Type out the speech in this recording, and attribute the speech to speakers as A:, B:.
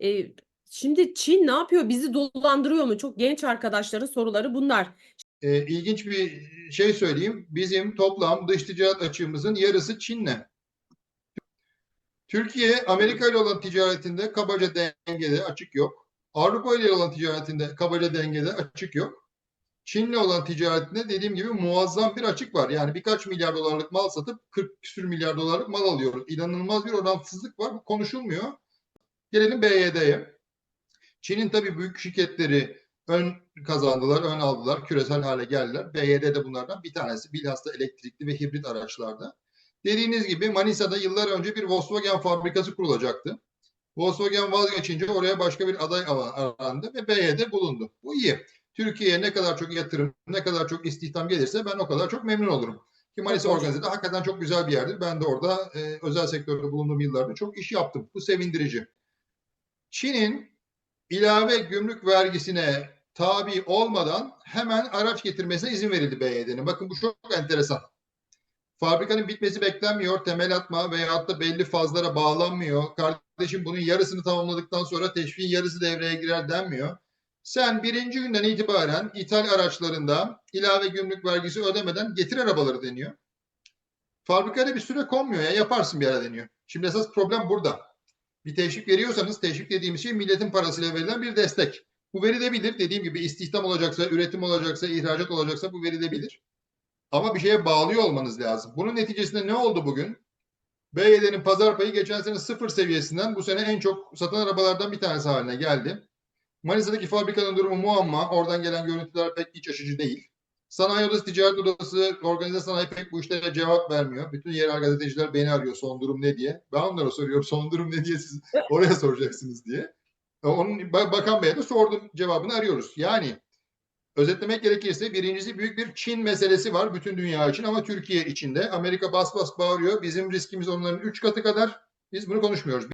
A: Eee, şimdi Çin ne yapıyor? Bizi dolandırıyor mu? Çok genç arkadaşların soruları bunlar.
B: Eee, ilginç bir şey söyleyeyim. Bizim toplam dış ticaret açığımızın yarısı Çin'le. Türkiye Amerika ile olan ticaretinde kabaca dengede açık yok. Avrupa ile olan ticaretinde kabaca dengede açık yok. Çin'le olan ticaretinde dediğim gibi muazzam bir açık var. Yani birkaç milyar dolarlık mal satıp 40 küsür milyar dolarlık mal alıyoruz. İnanılmaz bir orantısızlık var. Bu konuşulmuyor. Gelelim BYD'ye. Çin'in tabii büyük şirketleri ön kazandılar, ön aldılar, küresel hale geldiler. BYD de bunlardan bir tanesi. Bilhassa elektrikli ve hibrit araçlarda. Dediğiniz gibi Manisa'da yıllar önce bir Volkswagen fabrikası kurulacaktı. Volkswagen vazgeçince oraya başka bir aday arandı ve BYD bulundu. Bu iyi. Türkiye'ye ne kadar çok yatırım, ne kadar çok istihdam gelirse ben o kadar çok memnun olurum. Ki Manisa organizede hakikaten çok güzel bir yerdir. Ben de orada e, özel sektörde bulunduğum yıllarda çok iş yaptım. Bu sevindirici. Çin'in ilave gümrük vergisine tabi olmadan hemen araç getirmesine izin verildi BYD'nin. Bakın bu çok enteresan. Fabrikanın bitmesi beklenmiyor, temel atma veyahut da belli fazlara bağlanmıyor. Kardeşim bunun yarısını tamamladıktan sonra teşviğin yarısı devreye girer denmiyor. Sen birinci günden itibaren ithal araçlarında ilave gümrük vergisi ödemeden getir arabaları deniyor. Fabrikada bir süre konmuyor ya yaparsın bir ara deniyor. Şimdi esas problem burada. Bir teşvik veriyorsanız teşvik dediğimiz şey milletin parasıyla verilen bir destek. Bu verilebilir. Dediğim gibi istihdam olacaksa, üretim olacaksa, ihracat olacaksa bu verilebilir. Ama bir şeye bağlıyor olmanız lazım. Bunun neticesinde ne oldu bugün? BYD'nin pazar payı geçen sene sıfır seviyesinden bu sene en çok satan arabalardan bir tanesi haline geldi. Manisa'daki fabrikanın durumu muamma. Oradan gelen görüntüler pek iç açıcı değil. Sanayi Odası, Ticaret Odası, organize sanayi pek bu işlere cevap vermiyor. Bütün yerel gazeteciler beni arıyor son durum ne diye. Ben onlara soruyorum son durum ne diye siz oraya soracaksınız diye. Onun Bakan Bey'e de sordum cevabını arıyoruz. Yani özetlemek gerekirse birincisi büyük bir Çin meselesi var bütün dünya için ama Türkiye içinde. Amerika bas bas bağırıyor. Bizim riskimiz onların 3 katı kadar. Biz bunu konuşmuyoruz.